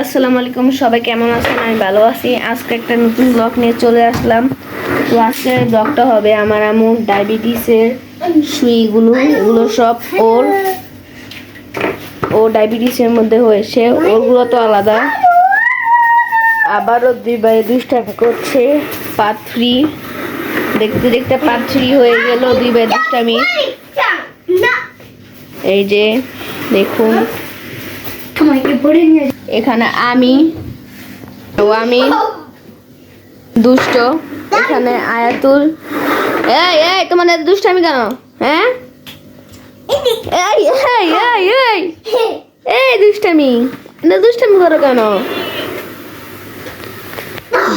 আসসালামু আলাইকুম, সবাই কেমন আছেন? আমি ভালো আছি। আজকে একটা নতুন ব্লগ নিয়ে চলে আসলাম। তো আজকের ব্লগটা হবে আমার আমু ডায়াবেটিসের সুইগুলো এগুলো সব ওর। ও ডায়াবেটিসের মধ্যে হয়েছে, ওরগুলো তো আলাদা। আবারও দুই বাই দুই টাকা করছে পার্ট থ্রি দেখতে দেখতে পার্ট থ্রি হয়ে গেল, দুই বাই দুষ্টামি। এই যে, দেখুন। তোমাকে পড়ে নিয়ে এখানে আমি ও আমি দুষ্ট। এখানে আয়াতুল। এই এই তোমার এত দুষ্ট আমি কেন? হ্যাঁ? এই এই এই এই এই দুষ্টামি। এত দুষ্টামি করো কেন?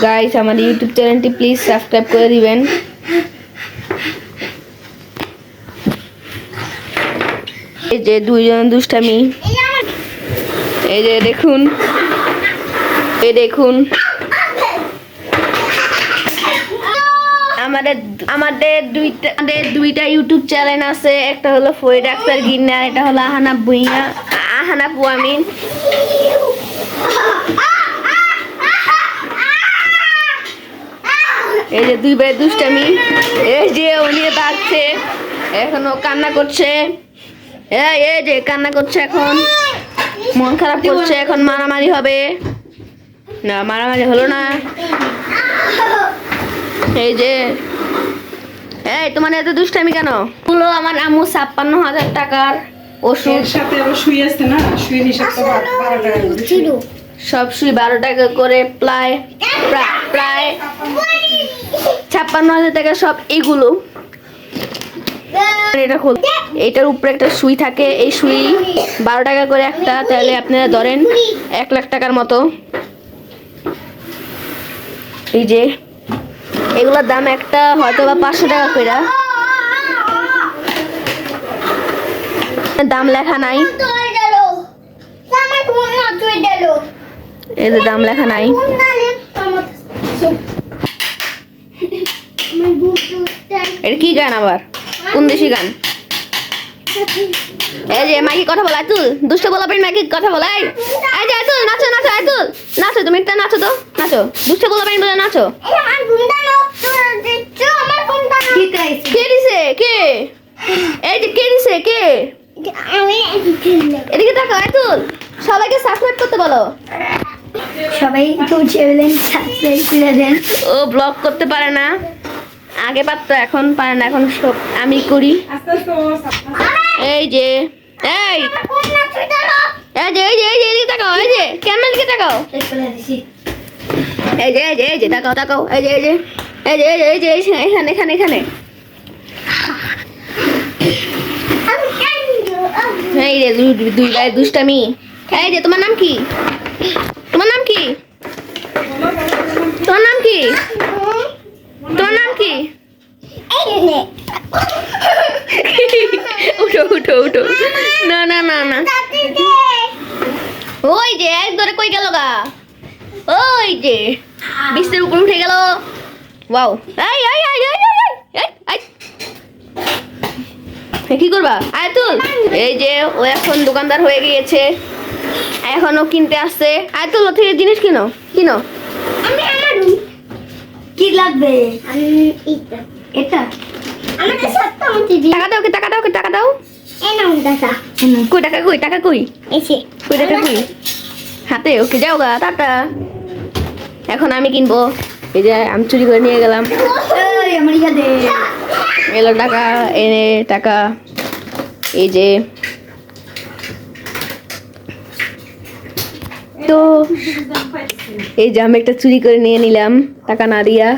গাইস আমার ইউটিউব চ্যানেলটি প্লিজ সাবস্ক্রাইব করে দিবেন। এই যে দুইজন দুষ্টামি। এই যে দেখুন। এই দেখুন। আমাদের আমাদের দুইটা আমাদের দুইটা ইউটিউব চ্যানেল আছে। একটা হলো এটা আহানা আহানা এই যে দুই ভাই দুষ্টামি। এই যে উনি ডাকছে এখনও কান্না করছে। এই যে কান্না করছে এখন। মন খারাপ করছে এখন মারামারি হবে। না মারামারি হলো না। এই যে। এই তোমার এত দুষ্টামি কেন? হলো আমার আম্মু ছাপ্পান্ন হাজার টাকার ওষুধ। সাথে আবার শুই আছে না? শুয়ে হিসাব তো বারো টাকা করে শুই। সব সুই বারো টাকা করে প্রায় প্রা- প্রায় ছাপ্পান্ন হাজার টাকা সব এগুলো। এটা খোল। এটার উপরে একটা সুই থাকে। এই সুই বারো টাকা করে একটা। তাহলে আপনারা ধরেন এক লাখ টাকার মতো। এই যে, এগুলোর দাম একটা হয়তো বা পাঁচশো টাকা করে দাম লেখা নাই। যে দাম লেখা নাই। এটা কি গান আবার? কোন দেশি গান? এই যে মাইকি কথা বলা তুল দুষ্ট বলা পেন মাইকি কথা বলা এই। এই যে তুল নাচো নাচো এই তুল নাচো তুমি একটা নাচো তো নাচো। দুষ্ট বলা পেন বলে নাচো। কে দিছে? কে? এই যে কে দিছে? কে? এদিকে তাকাও এই তুল সবাইকে সাবস্ক্রাইব করতে বলো। সবাই চ্যানেল সাবস্ক্রাইব করে দেন। ও ব্লগ করতে পারে না। আগে পারতো এখন পারে না এখন সব আমি করি। এই যে এই এই যে এই যে এই যে এদিকে তাকাও এই যে ক্যামেরা দিকে তাকাও এই যে এই যে এই যে তাকাও তাকাও এই যে এই যে এই যে এই যে এই যে এখানে এখানে এখানে এই রে দুই ভাই দুষ্টামি এই যে তোমার নাম কি তোমার নাম কি তোমার নাম কি তোমার নাম কি উঠো উঠো উঠো। না না না না। ওই যে এক ধরে কই গেল গা? ওই যে বিস্তের উপর উঠে গেল। ওয়াও। এই এই এই এই। কি করবা? আয় তুল এই যে ও এখন দোকানদার হয়ে গিয়েছে। এখনও কিনতে আসছে। আয় তুল ও থেকে জিনিস কিনো কিনো। কি লাগবে? এটা। আমাদের সত্য মতো দি টাকা দাও কি টাকা দাও কি টাকা দাও। কই টাকা কই টাকা কই? কই টাকা কই? হাতে ওকে যাও গা টাটা। এখন আমি কিনবো। এই যে আমি চুরি করে নিয়ে গেলাম। এলো টাকা এনে টাকা। এই যে। তো এই যে আমি একটা চুরি করে নিয়ে নিলাম টাকা না দিয়া।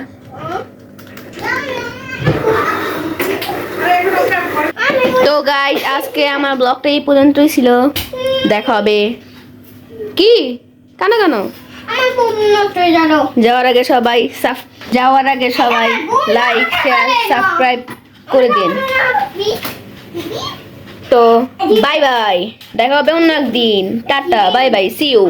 গাই আজকে আমার ব্লগটা এই পর্যন্তই ছিল। দেখা হবে। কি? কেন কেন? যাওয়ার আগে সবাই সাব- যাওয়ার আগে সবাই লাইক শেয়ার সাবস্ক্রাইব করে দিন। তো বাই বাই দেখা হবে অন্য একদিন। Tata bye bye see you